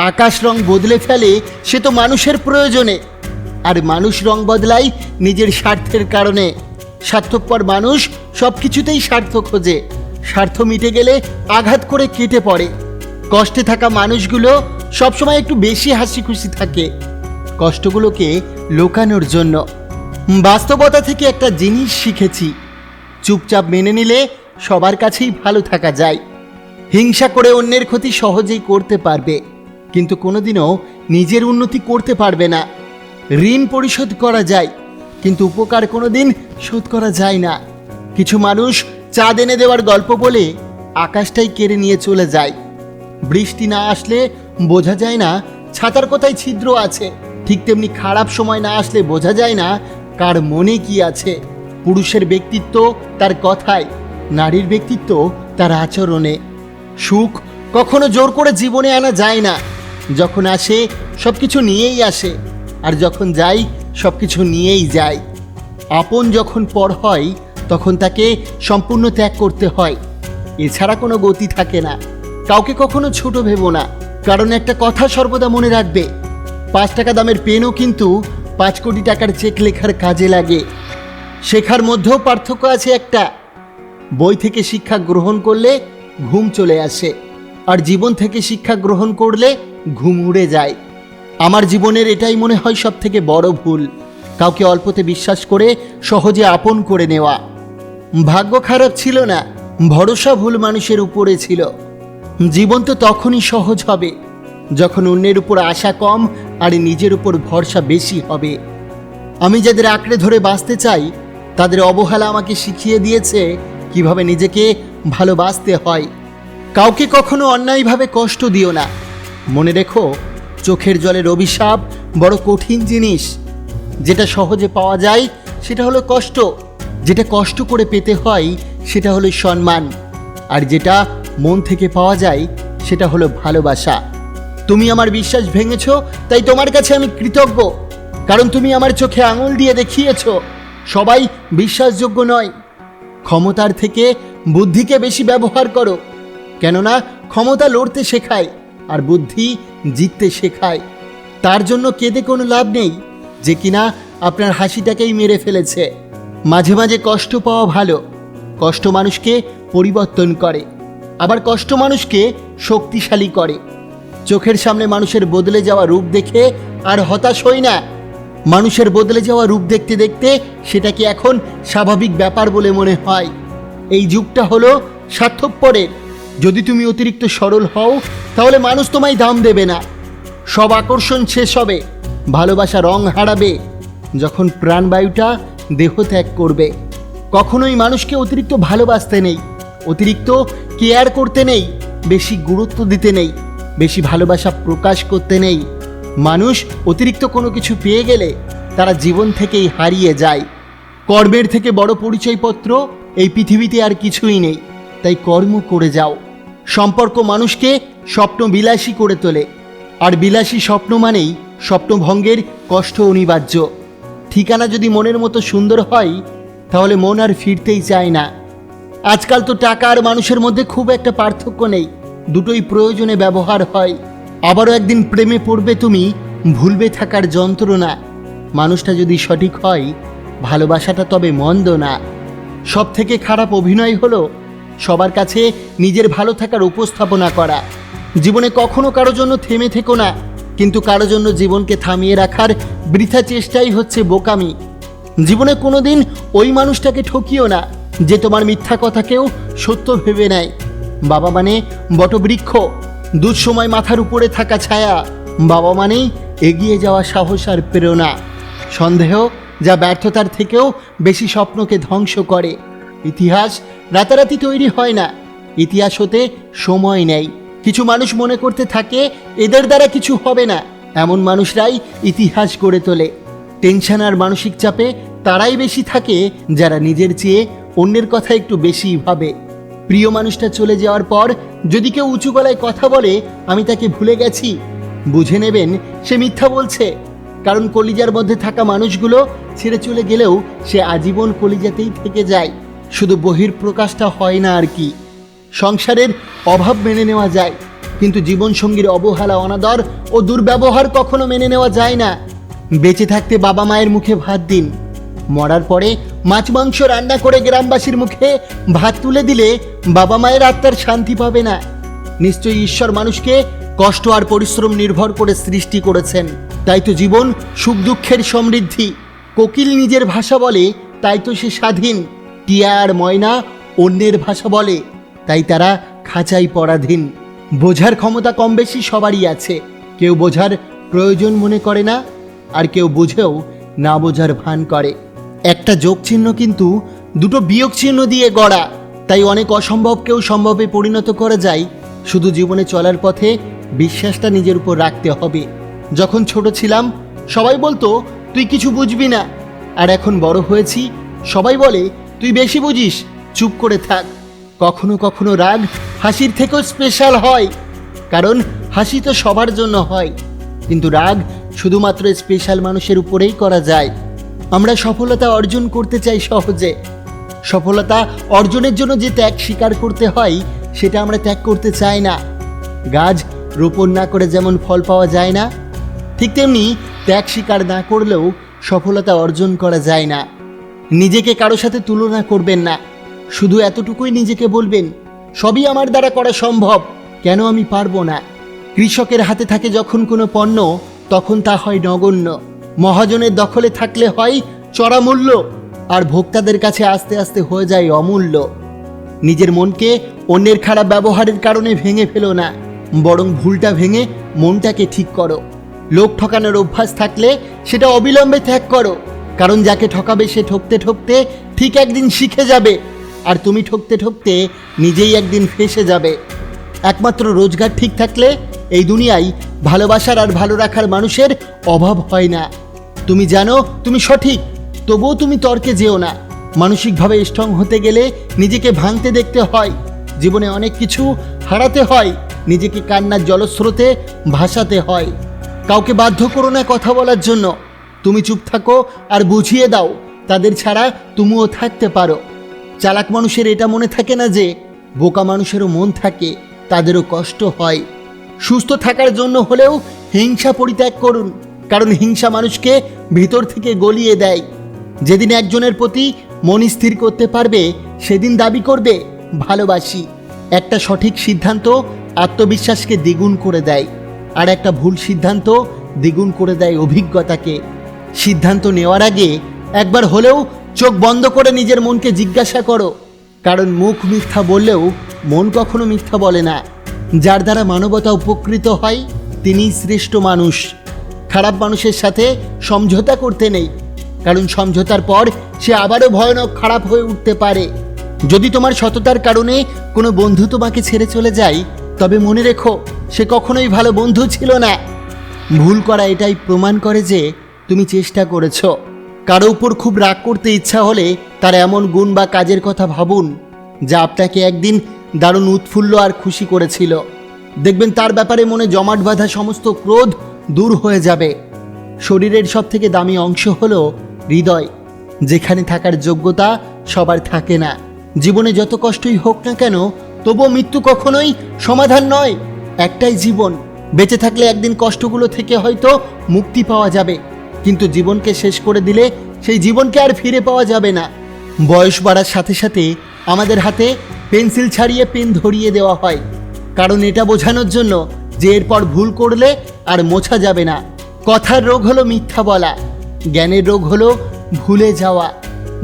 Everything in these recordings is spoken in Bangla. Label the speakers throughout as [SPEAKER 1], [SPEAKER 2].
[SPEAKER 1] আকাশ রং বদলে ফেলে, সে তো মানুষের প্রয়োজনে। আর মানুষ রং বদলায় নিজের স্বার্থের কারণে। স্বার্থপর মানুষ সব কিছুতেই স্বার্থ খোঁজে। স্বার্থ মিটে গেলে আঘাত করে কেটে পড়ে। কষ্টে থাকা মানুষগুলো সবসময় একটু বেশি হাসি খুশি থাকে। কষ্টগুলোকে লোকানোর জন্য। বাস্তবতা থেকে একটা জিনিস শিখেছি। চুপচাপ মেনে নিলে সবার কাছেই ভালো থাকা যায়। হিংসা করে অন্যের ক্ষতি সহজেই করতে পারবে। কিন্তু কোনোদিনও নিজের উন্নতি করতে পারবে না। ঋণ পরিশোধ করা যায়, কিন্তু উপকার কোনোদিন শোধ করা যায় না। কিছু মানুষ চাঁদ এনে দেওয়ার গল্প বলে আকাশটাই কেড়ে নিয়ে চলে যায়। বৃষ্টি না আসলে বোঝা যায় না ছাতার কোথায় ছিদ্র আছে। ঠিক তেমনি খারাপ সময় না আসলে বোঝা যায় না কার মনে কি আছে। পুরুষের ব্যক্তিত্ব তার কথায়, নারীর ব্যক্তিত্ব তার আচরণে। সুখ কখনো জোর করে জীবনে আনা যায় না। যখন আসে সব কিছু নিয়েই আসে। আর যখন যাই সব কিছু নিয়েই যায় আপন যখন পর হয়, তখন তাকে সম্পূর্ণ ত্যাগ করতে হয়। এছাড়া কোনো গতি থাকে না। কাউকে কখনো ছোট ভেবো না। কারণ একটা কথা সর্বদা মনে রাখবে। পাঁচ টাকা দামের পেনও কিন্তু পাঁচ কোটি টাকার চেক লেখার কাজে লাগে। শেখার মধ্যেও পার্থক্য আছে একটা। বই থেকে শিক্ষা গ্রহণ করলে ঘুম চলে আসে। আর জীবন থেকে শিক্ষা গ্রহণ করলে ঘুম উড়ে যায়। আমার জীবনের এটাই মনে হয় সব থেকে বড় ভুল। কাউকে অল্পতে বিশ্বাস করে সহজে আপন করে নেওয়া। ভাগ্য খারাপ ছিল না, ভরসা ভুল মানুষের উপরে ছিল। জীবন তো তখনই সহজ হবে, যখন অন্যের উপর আশা কম আর নিজের উপর ভরসা বেশি হবে। আমি যাদের আঁকড়ে ধরে বাঁচতে চাই, তাদের অবহেলা আমাকে শিখিয়ে দিয়েছে কীভাবে নিজেকে ভালোবাসতে হয়। কাউকে কখনো অন্যায়ভাবে কষ্ট দিও না মনে রেখো, চোখের জলের অভিশাপ বড় কঠিন জিনিস। যেটা সহজে পাওয়া যায়, সেটা হলো কষ্ট। যেটা কষ্ট করে পেতে হয়, সেটা হলো সম্মান। আর যেটা মন থেকে পাওয়া যায়, সেটা হলো ভালোবাসা। তুমি আমার বিশ্বাস ভেঙেছ, তাই তোমার কাছে আমি কৃতজ্ঞ। কারণ তুমি আমার চোখে আঙুল দিয়ে দেখিয়েছ, সবাই বিশ্বাসযোগ্য নয়। ক্ষমতার থেকে বুদ্ধিকে বেশি ব্যবহার করো, কেননা ক্ষমতা লড়তে শেখায়। আর বুদ্ধি জিততে শেখায়। তার জন্য কেঁদে কোনো লাভ নেই যে কিনা আপনার হাসিটাকেই মেরে ফেলেছে। মাঝে মাঝে কষ্ট পাওয়া ভালো। কষ্ট মানুষকে পরিবর্তন করে। আবার কষ্ট মানুষকে শক্তিশালী করে। চোখের সামনে মানুষের বদলে যাওয়া রূপ দেখে আর হতাশ হই না। মানুষের বদলে যাওয়া রূপ দেখতে দেখতে সেটাকে এখন স্বাভাবিক ব্যাপার বলে মনে হয়? এই যুগটা হলো স্বার্থপরের। যদি তুমি অতিরিক্ত সরল হও, তাহলে মানুষ তোমায় দাম দেবে না। সব আকর্ষণ শেষ হবে, ভালোবাসা রং হারাবে। যখন প্রাণবায়ুটা দেহ ত্যাগ করবে, কখনোই মানুষকে অতিরিক্ত ভালোবাসতে নেই, অতিরিক্ত কেয়ার করতে নেই, বেশি গুরুত্ব দিতে নেই, বেশি ভালোবাসা প্রকাশ করতে নেই। মানুষ অতিরিক্ত কোনো কিছু পেয়ে গেলে তারা জীবন থেকেই হারিয়ে যায়। কর্মের থেকে বড় পরিচয়পত্র এই পৃথিবীতে আর কিছুই নেই। তাই কর্ম করে যাও। সম্পর্ক মানুষকে স্বপ্ন বিলাসী করে তোলে। আর বিলাসী স্বপ্ন মানেই স্বপ্নভঙ্গের কষ্ট অনিবার্য। ঠিকানা যদি মনের মতো সুন্দর হয়, তাহলে মন আর ফিরতেই চায় না। আজকাল তো টাকা আর মানুষের মধ্যে খুব একটা পার্থক্য নেই। দুটোই প্রয়োজনে ব্যবহার হয়। আবারও একদিন প্রেমে পড়বে তুমি, ভুলবে থাকার যন্ত্রণা। মানুষটা যদি সঠিক হয়, ভালোবাসাটা তবে মন্দ না। সব থেকে খারাপ অভিনয় হলো সবার কাছে নিজের ভালো থাকার উপস্থাপনা করা। জীবনে কখনো কারও জন্য থেমে থেকো না, কিন্তু কারও জন্য জীবনকে থামিয়ে রাখার বৃথা চেষ্টাই হচ্ছে বোকামি। জীবনে কোনোদিন ওই মানুষটাকে ঠকিও না, যে তোমার মিথ্যা কথাকেও সত্য ভেবে নেয়। বাবা মানে বটবৃক্ষ দুঃসময় মাথার উপরে থাকা ছায়া। বাবা মানেই এগিয়ে যাওয়া সাহস আর প্রেরণা। সন্দেহ যা ব্যর্থতার থেকেও বেশি স্বপ্নকে ধ্বংস করে। ইতিহাস রাতারাতি তৈরি হয় না। ইতিহাস হতে সময় নেই। কিছু মানুষ মনে করতে থাকে, এদের দ্বারা কিছু হবে না। এমন মানুষরাই ইতিহাস গড়ে তোলে। টেনশন আর মানসিক চাপে তারাই বেশি থাকে, যারা নিজের চেয়ে অন্যের কথা একটু বেশি ভাবে। প্রিয় মানুষটা চলে যাওয়ার পর যদি কেউ উঁচু গলায় কথা বলে, আমি তাকে ভুলে গেছি। বুঝে নেবেন সে মিথ্যা বলছে। কারণ কলিজার মধ্যে থাকা মানুষগুলো ছেড়ে চলে গেলেও সে আজীবন কলিজাতেই থেকে যায়। শুধু বহির প্রকাশটা হয় না আর কি। সংসারের অভাব মেনে নেওয়া যায়, কিন্তু জীবনসঙ্গীর অবহেলা, অনাদর ও দুর্ব্যবহার কখনো মেনে নেওয়া যায় না। বেঁচে থাকতে বাবা মায়ের মুখে ভাত দিন। মরার পরে মাছ, মাংস রান্না করে গ্রামবাসীর মুখে ভাত তুলে দিলে বাবা মায়ের আত্মার শান্তি পাবে না। নিশ্চয়ই ঈশ্বর মানুষকে কষ্ট আর পরিশ্রম নির্ভর করে সৃষ্টি করেছেন। তাই তো জীবন সুখ দুঃখের সমৃদ্ধি। কোকিল নিজের ভাষা বলে, তাই তো সে স্বাধীন। টিয়া আর ময়না অন্যের ভাষা বলে, তাই তারা খাঁচাই পরাধীন। বোঝার ক্ষমতা কম বেশি সবারই আছে। কেউ বোঝার প্রয়োজন মনে করে না, আর কেউ বুঝেও না বোঝার ভান করে। একটা যোগ চিহ্ন কিন্তু দুটো বিয়োগ চিহ্ন দিয়ে গড়া, তাই অনেক অসম্ভবকেও সম্ভবে পরিণত করা যায়। শুধু জীবনে চলার পথে বিশ্বাসটা নিজের উপর রাখতে হবে। যখন ছোট ছিলাম, সবাই বলতো, তুই কিছু বুঝবি না। আর এখন বড় হয়েছি, সবাই বলে তুই বেশি বুঝিস। চুপ করে থাক। কখনো কখনো রাগ হাসির থেকেও স্পেশাল হয়। কারণ হাসি তো সবার জন্য হয়। কিন্তু রাগ শুধুমাত্র স্পেশাল মানুষের উপরেই করা যায়। আমরা সফলতা অর্জন করতে চাই সহজে। সফলতা অর্জনের জন্য যে ত্যাগ স্বীকার করতে হয়, সেটা আমরা ত্যাগ করতে চাই না। গাছ রোপণ না করে যেমন ফল পাওয়া যায় না, ঠিক তেমনি ত্যাগ স্বীকার না করলেও সফলতা অর্জন করা যায় না। নিজেকে কারও সাথে তুলনা করবেন না। শুধু এতটুকুই নিজেকে বলবেন, সবই আমার দ্বারা করা সম্ভব, কেন আমি পারব না? কৃষকের হাতে থাকে যখন কোনো পণ্য, তখন তা হয় নগণ্য। মহাজনের দখলে থাকলে হয় চড়া মূল্য আর ভোক্তাদের কাছে আস্তে আস্তে হয়ে যায় অমূল্য। নিজের মনকে অন্যের খারাপ ব্যবহারের কারণে ভেঙে ফেলো না, বরং ভুলটা ভেঙে মনটাকে ঠিক করো। লোক ঠকানোর অভ্যাস থাকলে সেটা অবিলম্বে ত্যাগ করো। কারণ যাকে ঠকাবে সে ঠকতে ঠকতে ঠিক একদিন শিখে যাবে। আর তুমি ঠকতে ঠকতে নিজেই একদিন ফেসে যাবে। একমাত্র রোজগার ঠিক থাকলে এই দুনিয়ায় ভালোবাসার আর ভালো রাখার মানুষের অভাব হয় না। তুমি জানো, তুমি সঠিক, তবুও তুমি তর্কে যেও না। মানসিকভাবে স্ট্রং হতে গেলে নিজেকে ভাঙতে দেখতে হয়। জীবনে অনেক কিছু হারাতে হয়, নিজেকে কান্নার জলস্রোতে ভাসাতে হয়। কাউকে বাধ্য করো না কথা বলার জন্য। তুমি চুপ থাকো আর বুঝিয়ে দাও। তাদের ছাড়া তুমিও থাকতে পারো। চালাক মানুষের এটা মনে থাকে না যে, বোকা মানুষেরও মন থাকে, তাদেরও কষ্ট হয়। সুস্থ থাকার জন্য হলেও হিংসা পরিত্যাগ করুন, কারণ হিংসা মানুষকে ভিতর থেকে গলিয়ে দেয়। যেদিন একজনের প্রতি মন স্থির করতে পারবে, সেদিন দাবি করবে, ভালোবাসি। একটা সঠিক সিদ্ধান্ত আত্মবিশ্বাসকে দ্বিগুণ করে দেয়, আর একটা ভুল সিদ্ধান্ত দ্বিগুণ করে দেয় অভিজ্ঞতাকে। সিদ্ধান্ত নেওয়ার আগে একবার হলেও চোখ বন্ধ করে নিজের মনকে জিজ্ঞাসা করো। কারণ মুখ মিথ্যা বললেও মন কখনো মিথ্যা বলে না। যার দ্বারা মানবতা উপকৃত হয় তিনিই শ্রেষ্ঠ মানুষ। খারাপ মানুষের সাথে সমঝোতা করতে নেই। কারণ সমঝোতার পর সে আবারও ভয়ানক খারাপ হয়ে উঠতে পারে। যদি তোমার সততার কারণে কোনো বন্ধু তোমাকে ছেড়ে চলে যায়, তবে মনে রেখো, সে কখনোই ভালো বন্ধু ছিল না। ভুল করা এটাই প্রমাণ করে যে তুমি চেষ্টা করেছ। কারও উপর খুব রাগ করতে ইচ্ছা হলে তার এমন গুণ বা কাজের কথা ভাবুন, যা আপনাকে একদিন দারুণ উৎফুল্ল আর খুশি করেছিল। দেখবেন তার ব্যাপারে মনে জমাট বাঁধা সমস্ত ক্রোধ দূর হয়ে যাবে। শরীরের সব থেকে দামি অংশ হল হৃদয়, যেখানে থাকার যোগ্যতা সবার থাকে না। জীবনে যত কষ্টই হোক না কেন, তবুও মৃত্যু কখনোই সমাধান নয়, একটাই জীবন। বেঁচে থাকলে একদিন কষ্টগুলো থেকে হয়তো মুক্তি পাওয়া যাবে। কিন্তু জীবনকে শেষ করে দিলে সেই জীবনকে আর ফিরে পাওয়া যাবে না। বয়স বাড়ার সাথে সাথে আমাদের হাতে পেন্সিল ছাড়িয়ে পেন ধরিয়ে দেওয়া হয়। কারণ এটা বোঝানোর জন্য যে এরপর ভুল করলে আর মোছা যাবে না। কথার রোগ হলো মিথ্যা বলা। জ্ঞানের রোগ হলো ভুলে যাওয়া।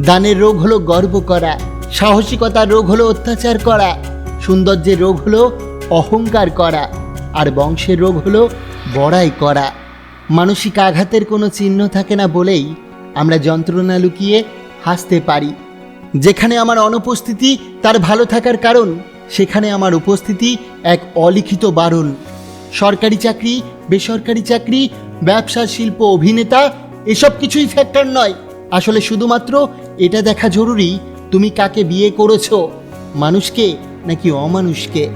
[SPEAKER 1] দানের রোগ হলো গর্ব করা। সাহসিকতার রোগ হলো অত্যাচার করা। সৌন্দর্যের রোগ হলো অহংকার করা। আর বংশের রোগ হলো বড়াই করা। মানসিক আঘাতের কোনো চিহ্ন থাকে না বলেই আমরা যন্ত্রণা লুকিয়ে হাসতে পারি। যেখানে আমার অনুপস্থিতি তার ভালো থাকার কারণ, সেখানে আমার উপস্থিতি এক অলিখিত বারণ। সরকারি চাকরি, বেসরকারি চাকরি, ব্যবসা, শিল্প, অভিনেতা, এসব কিছুই ফ্যাক্টর নয়। আসলে শুধুমাত্র এটা দেখা জরুরি, তুমি কাকে বিয়ে করেছ? মানুষকে নাকি অমানুষকে?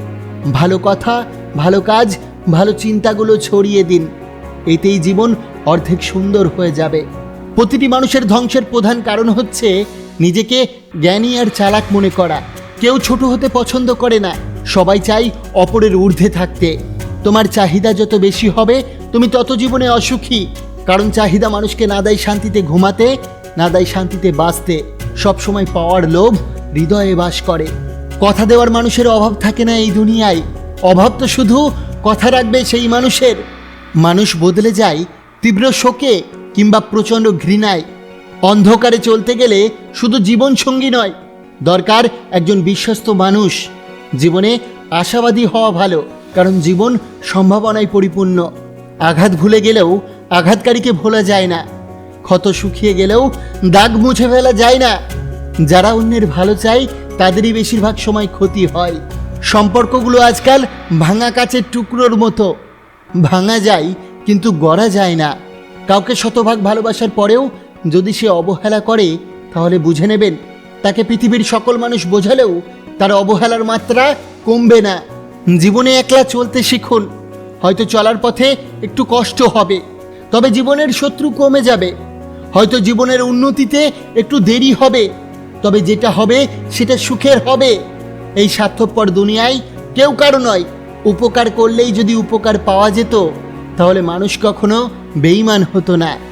[SPEAKER 1] ভালো কথা, ভালো কাজ, ভালো চিন্তাগুলো ছড়িয়ে দিন। এতেই জীবন অর্ধেক সুন্দর হয়ে যাবে। প্রতিটি মানুষের ধ্বংসের প্রধান কারণ হচ্ছে নিজেকে জ্ঞানী আর চালাক মনে করা। কেউ ছোট হতে পছন্দ করে না। সবাই চাই অপরের ঊর্ধ্বে থাকতে। তোমার চাহিদা যত বেশি হবে, তুমি তত জীবনে অসুখী। কারণ চাহিদা মানুষকে না দেয় শান্তিতে ঘুমাতে, না দেয় শান্তিতে বাঁচতে। সবসময় পাওয়ার লোভ হৃদয়ে বাস করে। কথা দেওয়ার মানুষের অভাব থাকে না এই দুনিয়ায়। অভাব তো শুধু কথা রাখবে সেই মানুষের। মানুষ বদলে যায় তীব্র শোকে কিংবা প্রচণ্ড ঘৃণায়। অন্ধকারে চলতে গেলে শুধু জীবন সঙ্গী নয়, দরকার একজন বিশ্বস্ত মানুষ। জীবনে আশাবাদী হওয়া ভালো, কারণ জীবন সম্ভাবনায় পরিপূর্ণ। আঘাত ভুলে গেলেও আঘাতকারীকে ভোলা যায় না। ক্ষত শুকিয়ে গেলেও দাগ মুছে ফেলা যায় না। যারা অন্যের ভালো চায়, তাদেরই বেশিরভাগ সময় ক্ষতি হয়। সম্পর্কগুলো আজকাল ভাঙা কাচের টুকরোর মতো। ভাঙা যায়, কিন্তু গড়া যায় না। কাউকে শতভাগ ভালোবাসার পরেও যদি সে অবহেলা করে, তাহলে বুঝে নেবেন, তাকে পৃথিবীর সকল মানুষ বোঝালেও তার অবহেলার মাত্রা কমবে না। জীবনে একলা চলতে শিখুন, হয়তো চলার পথে একটু কষ্ট হবে, তবে জীবনের শত্রু কমে যাবে। হয়তো জীবনের উন্নতিতে একটু দেরি হবে, তবে যেটা হবে সেটা সুখের হবে। এই স্বার্থপর দুনিয়ায় কেউ কারও নয় উপকার করলেই যদি উপকার পাওয়া যেত তাহলে মানুষ কখনো বেইমান হতো না।